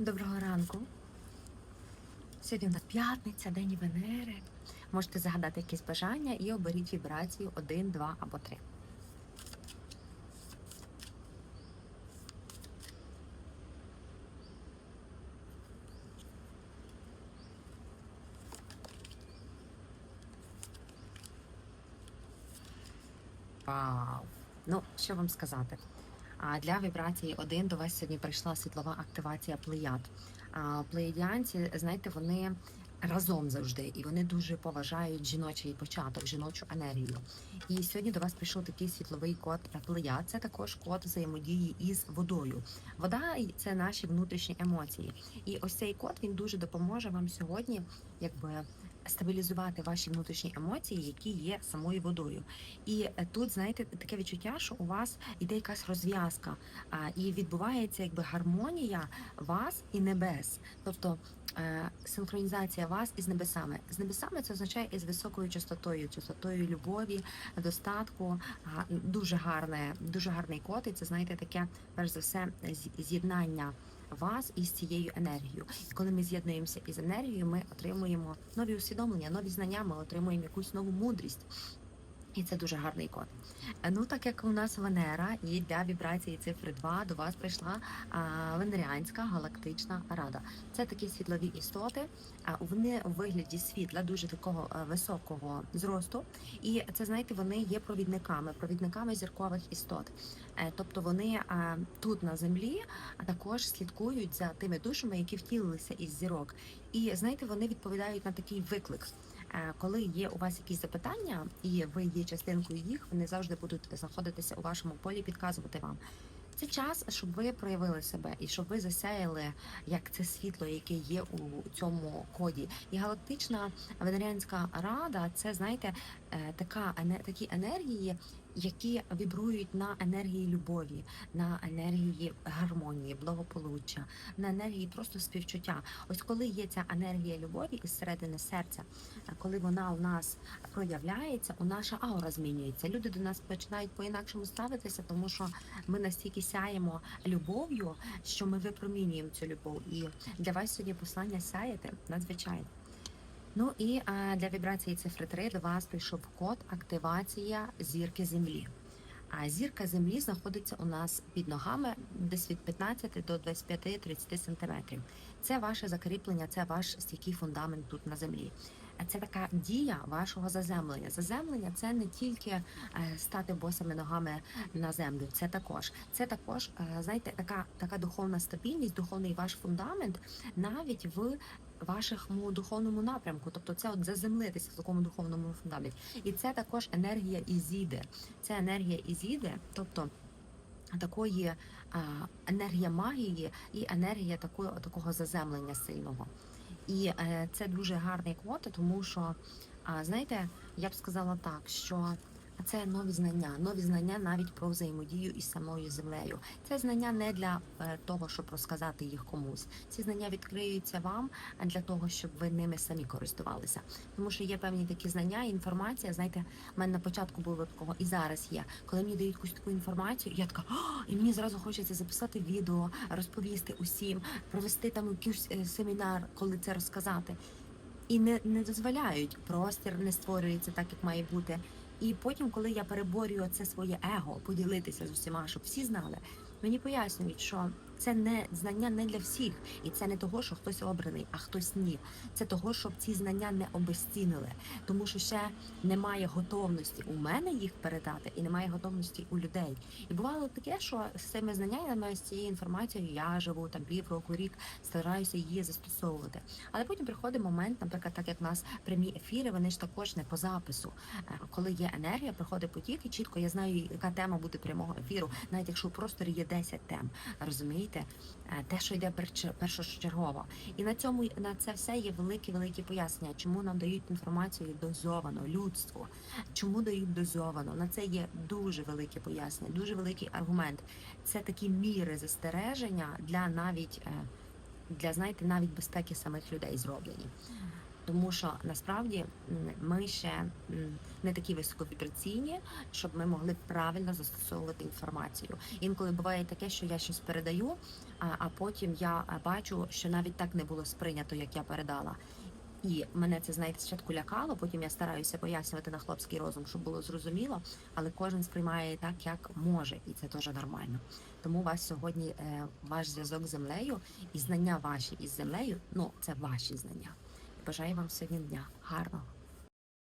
Доброго ранку. Сьогодні у нас п'ятниця, день Венери. Можете загадати якісь бажання і оберіть вібрацію 1, 2 або 3. Вау! Ну, що вам сказати? А для вібрації 1 до вас сьогодні прийшла світлова активація плеяд. А плеядіанці, знаєте, вони разом завжди, і вони дуже поважають жіночий початок, жіночу енергію. І сьогодні до вас прийшов такий світловий код плеяд. Це також код взаємодії із водою. Вода це наші внутрішні емоції. І ось цей код він дуже допоможе вам сьогодні, якби. Стабілізувати ваші внутрішні емоції, які є самою водою, і е, тут знаєте таке відчуття, що у вас іде якась розв'язка, і відбувається якби гармонія вас і небес, тобто е, синхронізація вас із небесами. З небесами це означає із високою частотою, частотою любові, достатку. Дуже гарне, дуже гарний код. І це знаєте, таке перш за все з'єднання вас із цією енергією. І коли ми з'єднуємося із енергією, ми отримуємо нові усвідомлення, нові знання, ми отримуємо якусь нову мудрість. І це дуже гарний код. Е, Ну, так як у нас Венера, і для вібрації цифри 2 до вас прийшла Венеріанська галактична рада. Це такі світлові істоти. А вони у вигляді світла дуже такого е, високого зросту. І це знаєте, вони є провідниками, провідниками зіркових істот. Е, Тобто вони тут на землі також слідкують за тими душами, які втілилися із зірок. І знаєте, вони відповідають на такий виклик. Е, Коли є у вас якісь запитання, і ви є частинкою їх, вони завжди будуть знаходитися у вашому полі, підказувати вам. Це час, щоб ви проявили себе і щоб ви засяяли як це світло, яке є у цьому коді. І галактична венеріанська рада це знаєте е, така такі енергії, які вібрують на енергії любові, на енергії гармонії, благополуччя, на енергії просто співчуття. Ось коли є ця енергія любові із середини серця, коли вона у нас проявляється, у наша аура змінюється. Люди до нас починають по-інакшому ставитися, тому що ми настільки сяємо любов'ю, що ми випромінюємо цю любов. І для вас сьогодні послання сяєте надзвичайно. Ну і для вібрації цифри 3 до вас прийшов код активація зірки землі. А зірка землі знаходиться у нас під ногами десь від 15 до 25-30 сантиметрів. Це ваше закріплення, це ваш стійкий фундамент тут на землі. Це така дія вашого заземлення. Заземлення це не тільки е, стати босими ногами на землю. Це також, це також, е, знаєте, така така духовна стабільність, духовний ваш фундамент навіть в вашому духовному напрямку. Тобто, це от заземлитися в такому духовному фундаменті. І це також енергія Ізіди. Це енергія Ізіди, тобто. Такої а, енергія магії і енергія такої, такого заземлення сильного. І е, це дуже гарний квот, тому що, знаєте, я б сказала так, що це нові знання, нові знання навіть про взаємодію із самою землею. Це знання не для е, того, щоб розказати їх комусь. Ці знання відкриються вам а для того, щоб ви ними самі користувалися. Тому що є певні такі знання, інформація. Знаєте, в мене на початку було такого, і зараз є. Коли мені дають якусь таку інформацію, я така, і мені зразу хочеться записати відео, розповісти усім, провести там якийсь е, семінар, коли це розказати. І не, не дозволяють, простір не створюється так, як має бути. І потім, коли я переборюю це своє его, поділитися з усіма, щоб всі знали, мені пояснюють, що це не знання не для всіх, і це не того, що хтось обраний, а хтось ні. Це того, щоб ці знання не обезцінили, тому що ще немає готовності у мене їх передати, і немає готовності у людей. І бувало таке, що з цими знаннями з цією інформацією я живу там півроку, рік, стараюся її застосовувати. Але потім приходить момент, наприклад, так як в нас прямі ефіри, вони ж також не по запису. Е, Коли є енергія, приходить потік, і чітко я знаю, яка тема буде прямого ефіру, навіть якщо в просторі є 10 тем. Розумієте? Е, Те, що йде першочергово. І на цьому на це все є великі великі пояснення, чому нам дають інформацію дозовано людству, чому дають дозовано. На це є дуже велике пояснення, дуже великий аргумент. Це такі міри застереження для навіть е, для знаєте, навіть безпеки самих людей зроблені. Тому що насправді ми ще не такі високовібраційні, щоб ми могли правильно застосовувати інформацію. Інколи буває таке, що я щось передаю, а, потім я бачу, що навіть так не було сприйнято, як я передала. І мене це знаєте спочатку лякало. Потім я стараюся пояснювати на хлопський розум, щоб було зрозуміло, але кожен сприймає так, як може, і це теж нормально. Тому у вас сьогодні е, ваш зв'язок з землею і знання ваші із землею. Ну це ваші знання. Бажаю вам сьогодні дня гарного.